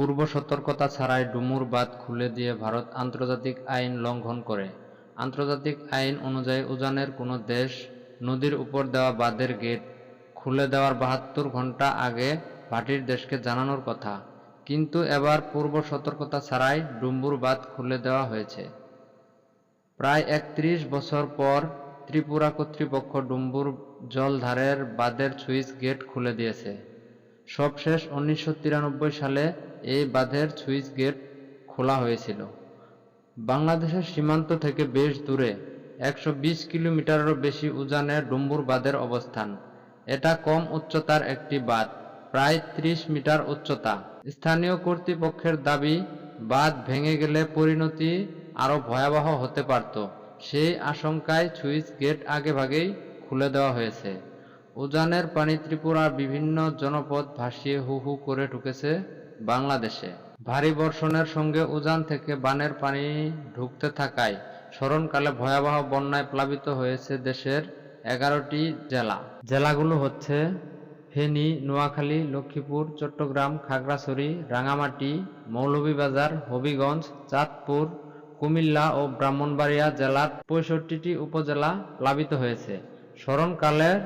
পূর্ব সতর্কতা ছাড়াই ডুমুর বাঁধ খুলে দিয়ে ভারত আন্তর্জাতিক আইন লঙ্ঘন করে। আন্তর্জাতিক আইন অনুযায়ী উজানের কোনো দেশ নদীর উপর দেওয়া বাঁধের গেট খুলে দেওয়ার বাহাত্তর ঘণ্টা আগে ভাটির দেশকে জানানোর কথা। কিন্তু এবার পূর্ব সতর্কতা ছাড়াই ডুম্বুর বাঁধ খুলে দেওয়া হয়েছে। প্রায় একত্রিশ বছর পর ত্রিপুরা কর্তৃপক্ষ ডুম্বুর জলধারের বাঁধের সুইচ গেট খুলে দিয়েছে। সবশেষ উনিশশো তিরানব্বই সালে এই বাঁধের সুইচ গেট খোলা হয়েছিল। বাংলাদেশের সীমান্ত থেকে বেশ দূরে, একশো বিশ কিলোমিটারেরও বেশি উজানে ডুম্বুর বাঁধের অবস্থান। এটা কম উচ্চতার একটি বাঁধ, প্রায় ত্রিশ মিটার উচ্চতা। স্থানীয় কর্তৃপক্ষের দাবি, বাঁধ ভেঙে গেলে পরিণতি আরও ভয়াবহ হতে পারত। সেই আশঙ্কায় সুইচ গেট আগেভাগেই খুলে দেওয়া হয়েছে। উজানের পানি ত্রিপুরার বিভিন্ন জনপদ ভাসিয়ে হু হু করে ঢুকেছে বাংলাদেশে। ভারী বর্ষণের সঙ্গে উজান থেকে বানের পানি ঢুকতে থাকায় স্মরণকালে ভয়াবহ বন্যায় প্লাবিত হয়েছে দেশের এগারোটি জেলা। জেলাগুলো হচ্ছে ফেনী, নোয়াখালী, লক্ষ্মীপুর, চট্টগ্রাম, খাগড়াছড়ি, রাঙামাটি, মৌলভীবাজার, হবিগঞ্জ, চাঁদপুর, কুমিল্লা ও ব্রাহ্মণবাড়িয়া জেলার পঁয়ষট্টিটি উপজেলা প্লাবিত হয়েছে। স্মরণকালের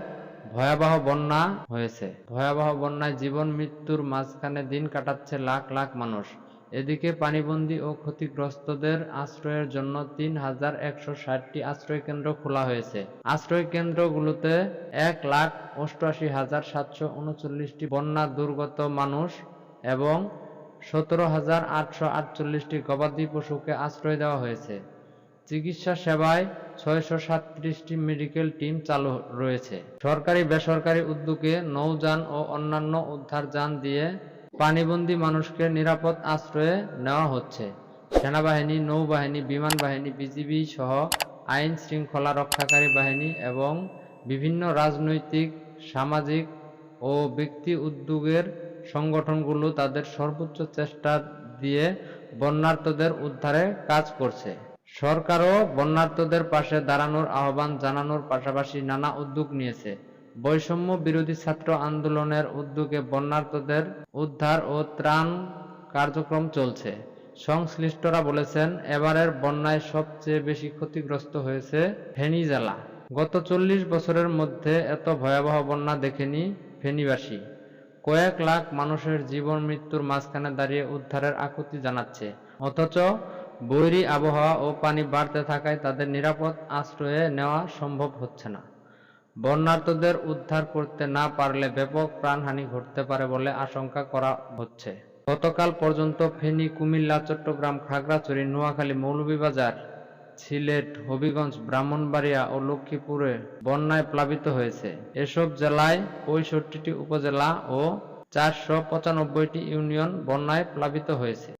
ভয়াবহ বন্যা হয়েছে। ভয়াবহ বন্যায় জীবন মৃত্যুর মাঝখানে দিন কাটাচ্ছে লাখ লাখ মানুষ। এদিকে পানিবন্দী ও ক্ষতিগ্রস্তদের আশ্রয়ের জন্য তিন হাজার একশো ষাটটি আশ্রয় কেন্দ্র খোলা হয়েছে। আশ্রয় কেন্দ্রগুলোতে এক লাখ অষ্টআশি হাজার সাতশো উনচল্লিশটি বন্যা দুর্গত মানুষ এবং সতেরো হাজার আটশো আটচল্লিশটি গবাদি পশুকে আশ্রয় দেওয়া হয়েছে। চিকিৎসা সেবায় ছয়শো সাতত্রিশটি মেডিকেল টিম চালু রয়েছে। সরকারি, বেসরকারি উদ্যোগে নৌযান ও অন্যান্য উদ্ধার যান দিয়ে পানিবন্দী মানুষকে নিরাপদ আশ্রয়ে নেওয়া হচ্ছে। সেনাবাহিনী, নৌবাহিনী, বিমান বাহিনী, বিজিবি সহ আইন শৃঙ্খলা রক্ষাকারী বাহিনী এবং বিভিন্ন রাজনৈতিক, সামাজিক ও ব্যক্তি উদ্যোগের সংগঠনগুলো তাদের সর্বোচ্চ চেষ্টা দিয়ে বন্যার্তদের উদ্ধারে কাজ করছে। সরকারও বন্যার্তদের পাশে দাঁড়ানোর আহ্বান জানানোর পাশাপাশি নানা উদ্যোগ নিয়েছে। বৈষম্য বিরোধী ছাত্র আন্দোলনের উদ্যোগে বন্যার্তদের উদ্ধার ও ত্রাণ কার্যক্রম চলছে। সংশ্লিষ্টরা বলেছেন, এবারের বন্যায় সবচেয়ে বেশি ক্ষতিগ্রস্ত হয়েছে ফেনী জেলা। গত চল্লিশ বছরের মধ্যে এত ভয়াবহ বন্যা দেখেনি ফেনীবাসী। কয়েক লাখ মানুষের জীবন মৃত্যুর মাঝখানে দাঁড়িয়ে উদ্ধারের আকুতি জানাচ্ছে। অথচ বৈরী আবহাওয়া ও পানি বাড়তে থাকায় তাদের নিরাপদ আশ্রয়ে নেওয়া সম্ভব হচ্ছে না। বন্যার্তদের উদ্ধার করতে না পারলে ব্যাপক প্রাণহানি ঘটতে পারে বলে আশঙ্কা করা হচ্ছে। গতকাল পর্যন্ত ফেনী, কুমিল্লা, চট্টগ্রাম, খাগড়াছড়ি, নোয়াখালী, মৌলভীবাজার, সিলেট, হবিগঞ্জ, ব্রাহ্মণবাড়িয়া ও লক্ষ্মীপুরে বন্যায় প্লাবিত হয়েছে। এসব জেলায় পঁয়ষট্টিটি উপজেলা ও চারশো পঁচানব্বইটি ইউনিয়ন বন্যায় প্লাবিত হয়েছে।